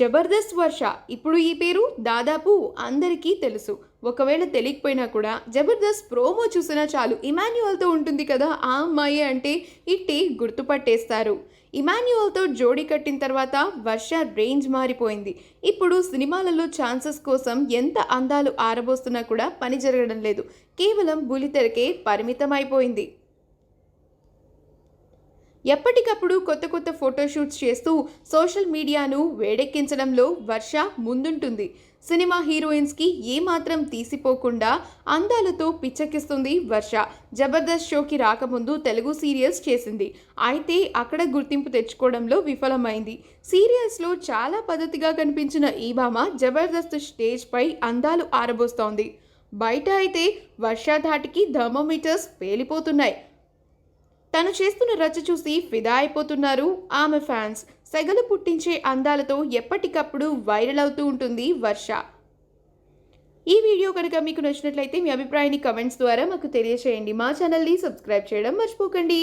జబర్దస్త్ వర్ష. ఇప్పుడు ఈ పేరు దాదాపు అందరికీ తెలుసు. ఒకవేళ తెలియకపోయినా కూడా జబర్దస్త్ ప్రోమో చూసినా చాలు. ఇమాన్యువల్తో ఉంటుంది కదా ఆ అమ్మాయి అంటే ఇట్టి గుర్తుపట్టేస్తారు. ఇమాన్యువల్తో జోడీ కట్టిన తర్వాత వర్ష రేంజ్ మారిపోయింది. ఇప్పుడు సినిమాలలో ఛాన్సెస్ కోసం ఎంత అందాలు ఆరబోస్తున్నా కూడా పని జరగడం లేదు. కేవలం బులితెరకే పరిమితం అయిపోయింది ఎప్పటికప్పుడు కొత్త కొత్త ఫోటోషూట్స్ చేస్తూ సోషల్ మీడియాను వేడెక్కించడంలో వర్ష ముందుంటుంది. సినిమా హీరోయిన్స్కి ఏమాత్రం తీసిపోకుండా అందాలతో పిచ్చెక్కిస్తుంది వర్ష. జబర్దస్త్ షోకి రాకముందు తెలుగు సీరియల్స్ చేసింది. అయితే అక్కడ గుర్తింపు తెచ్చుకోవడంలో విఫలమైంది. సీరియల్స్లో చాలా పద్ధతిగా కనిపించిన ఈ భామ జబర్దస్త్ స్టేజ్పై అందాలు ఆరబోస్తోంది. బయట అయితే వర్షాధాటికి థర్మోమీటర్స్ పేలిపోతున్నాయి. తను చేస్తున్న రచ్చ చూసి ఫిదా అయిపోతున్నారు. ఆమె ఫ్యాన్స్ సెగలు పుట్టించే అందాలతో ఎప్పటికప్పుడు వైరల్ అవుతూ ఉంటుంది వర్ష. ఈ వీడియో కనుక మీకు నచ్చినట్లయితే మీ అభిప్రాయాన్ని కమెంట్స్ ద్వారా మాకు తెలియచేయండి. మా ఛానల్ని సబ్స్క్రైబ్ చేయడం మర్చిపోకండి.